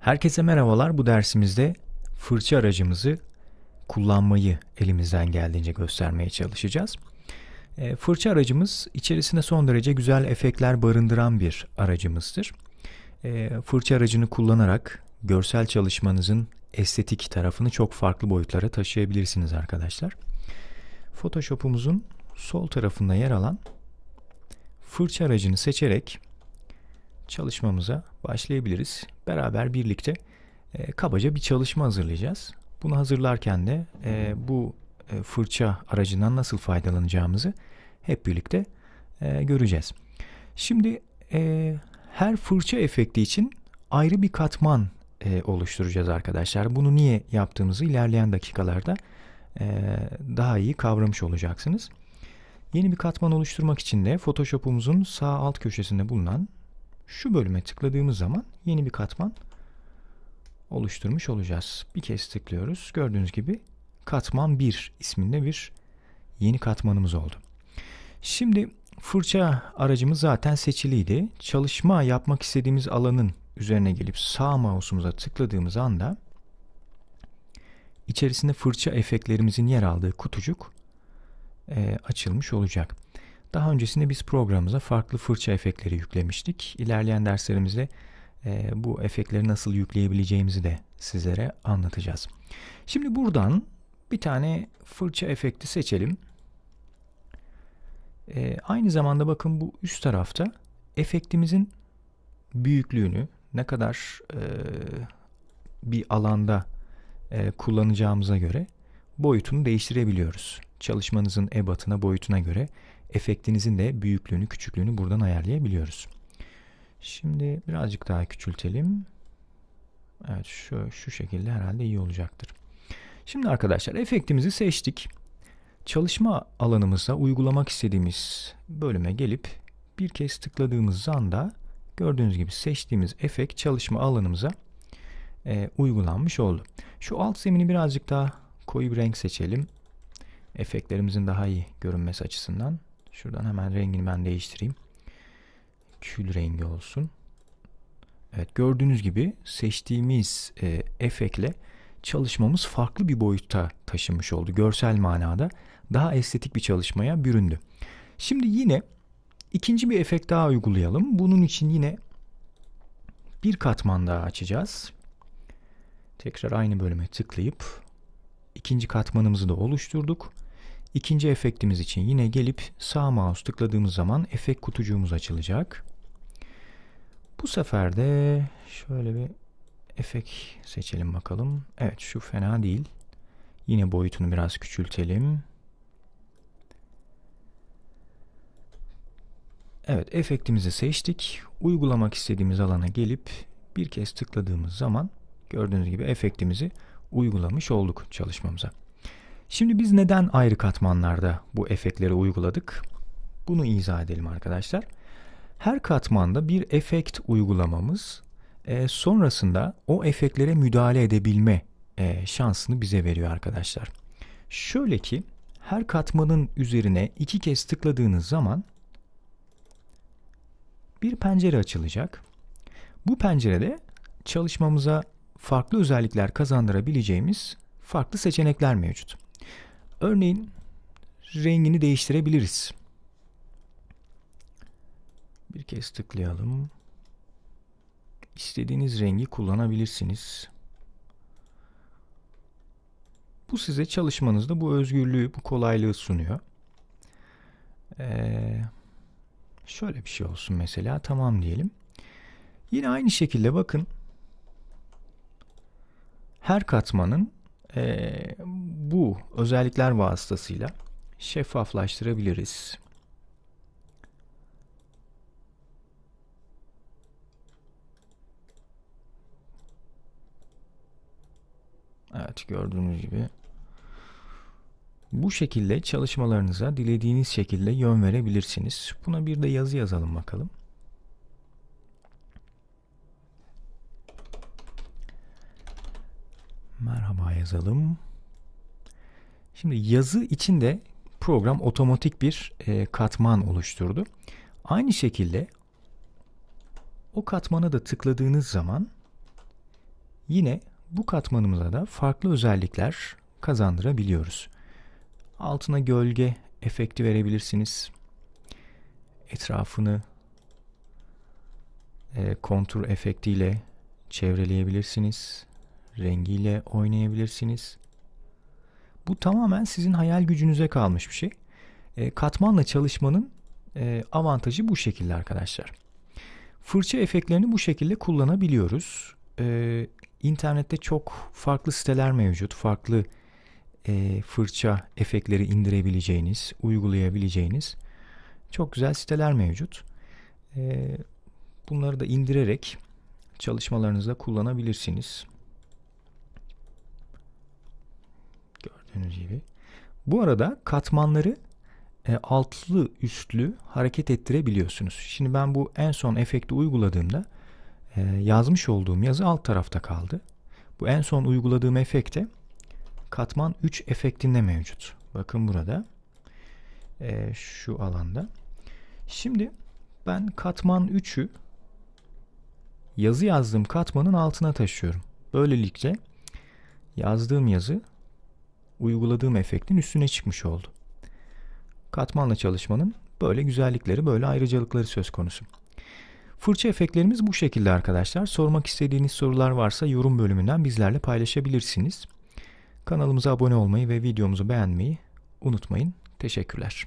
Herkese merhabalar. Bu dersimizde fırça aracımızı kullanmayı elimizden geldiğince göstermeye çalışacağız. E, fırça aracımız içerisinde son derece güzel efektler barındıran bir aracımızdır. E, fırça aracını kullanarak görsel çalışmanızın estetik tarafını çok farklı boyutlara taşıyabilirsiniz arkadaşlar. Photoshop'umuzun sol tarafında yer alan fırça aracını seçerek çalışmamıza başlayabiliriz. Beraber birlikte e, kabaca bir çalışma hazırlayacağız. Bunu hazırlarken de e, bu e, fırça aracından nasıl faydalanacağımızı hep birlikte e, göreceğiz. Şimdi e, her fırça efekti için ayrı bir katman e, oluşturacağız arkadaşlar. Bunu niye yaptığımızı ilerleyen dakikalarda e, daha iyi kavramış olacaksınız. Yeni bir katman oluşturmak için de Photoshop'umuzun sağ alt köşesinde bulunan şu bölüme tıkladığımız zaman yeni bir katman oluşturmuş olacağız. Bir kez tıklıyoruz. Gördüğünüz gibi katman 1 isminde bir yeni katmanımız oldu. Şimdi fırça aracımız zaten seçiliydi. Çalışma yapmak istediğimiz alanın üzerine gelip sağ mouse'umuza tıkladığımız anda içerisinde fırça efektlerimizin yer aldığı kutucuk e, açılmış olacak. Daha öncesinde biz programımıza farklı fırça efektleri yüklemiştik. İlerleyen derslerimizde e, bu efektleri nasıl yükleyebileceğimizi de sizlere anlatacağız. Şimdi buradan bir tane fırça efekti seçelim. E, aynı zamanda bakın bu üst tarafta efektimizin büyüklüğünü ne kadar e, bir alanda e, kullanacağımıza göre boyutunu değiştirebiliyoruz. Çalışmanızın ebatına, boyutuna göre efektinizin de büyüklüğünü, küçüklüğünü buradan ayarlayabiliyoruz. Şimdi birazcık daha küçültelim. Evet şu, şu şekilde herhalde iyi olacaktır. Şimdi arkadaşlar efektimizi seçtik. Çalışma alanımıza uygulamak istediğimiz bölüme gelip bir kez tıkladığımız anda gördüğünüz gibi seçtiğimiz efekt çalışma alanımıza e, uygulanmış oldu. Şu alt zemini birazcık daha koyu bir renk seçelim. Efektlerimizin daha iyi görünmesi açısından. Şuradan hemen rengini ben değiştireyim. Kül rengi olsun. Evet gördüğünüz gibi seçtiğimiz e, efektle çalışmamız farklı bir boyutta taşınmış oldu. Görsel manada daha estetik bir çalışmaya büründü. Şimdi yine ikinci bir efekt daha uygulayalım. Bunun için yine bir katman daha açacağız. Tekrar aynı bölüme tıklayıp ikinci katmanımızı da oluşturduk. İkinci efektimiz için yine gelip sağ mouse tıkladığımız zaman efekt kutucuğumuz açılacak. Bu sefer de şöyle bir efekt seçelim bakalım. Evet şu fena değil. Yine boyutunu biraz küçültelim. Evet efektimizi seçtik. Uygulamak istediğimiz alana gelip bir kez tıkladığımız zaman gördüğünüz gibi efektimizi uygulamış olduk çalışmamıza. Şimdi biz neden ayrı katmanlarda bu efektleri uyguladık? Bunu izah edelim arkadaşlar. Her katmanda bir efekt uygulamamız e, sonrasında o efektlere müdahale edebilme e, şansını bize veriyor arkadaşlar. Şöyle ki her katmanın üzerine iki kez tıkladığınız zaman bir pencere açılacak. Bu pencerede çalışmamıza farklı özellikler kazandırabileceğimiz farklı seçenekler mevcut. Örneğin rengini değiştirebiliriz. Bir kez tıklayalım. İstediğiniz rengi kullanabilirsiniz. Bu size çalışmanızda bu özgürlüğü, bu kolaylığı sunuyor. Ee, şöyle bir şey olsun mesela. Tamam diyelim. Yine aynı şekilde bakın. Her katmanın e, bu özellikler vasıtasıyla şeffaflaştırabiliriz. Evet gördüğünüz gibi bu şekilde çalışmalarınıza dilediğiniz şekilde yön verebilirsiniz. Buna bir de yazı yazalım bakalım. Merhaba yazalım. Şimdi yazı içinde program otomatik bir e, katman oluşturdu. Aynı şekilde o katmana da tıkladığınız zaman yine bu katmanımıza da farklı özellikler kazandırabiliyoruz. Altına gölge efekti verebilirsiniz. Etrafını e, kontur efektiyle çevreleyebilirsiniz. Rengiyle oynayabilirsiniz. Bu tamamen sizin hayal gücünüze kalmış bir şey. E, katmanla çalışmanın e, avantajı bu şekilde arkadaşlar. Fırça efektlerini bu şekilde kullanabiliyoruz. E, internette çok farklı siteler mevcut. Farklı e, fırça efektleri indirebileceğiniz, uygulayabileceğiniz çok güzel siteler mevcut. E, bunları da indirerek çalışmalarınızda kullanabilirsiniz. Gördüğünüz gibi. Bu arada katmanları e, altlı üstlü hareket ettirebiliyorsunuz. Şimdi ben bu en son efekti uyguladığımda e, yazmış olduğum yazı alt tarafta kaldı. Bu en son uyguladığım efekte katman 3 efektinde mevcut. Bakın burada e, şu alanda. Şimdi ben katman 3'ü yazı yazdığım katmanın altına taşıyorum. Böylelikle yazdığım yazı uyguladığım efektin üstüne çıkmış oldu. Katmanla çalışmanın böyle güzellikleri, böyle ayrıcalıkları söz konusu. Fırça efektlerimiz bu şekilde arkadaşlar. Sormak istediğiniz sorular varsa yorum bölümünden bizlerle paylaşabilirsiniz. Kanalımıza abone olmayı ve videomuzu beğenmeyi unutmayın. Teşekkürler.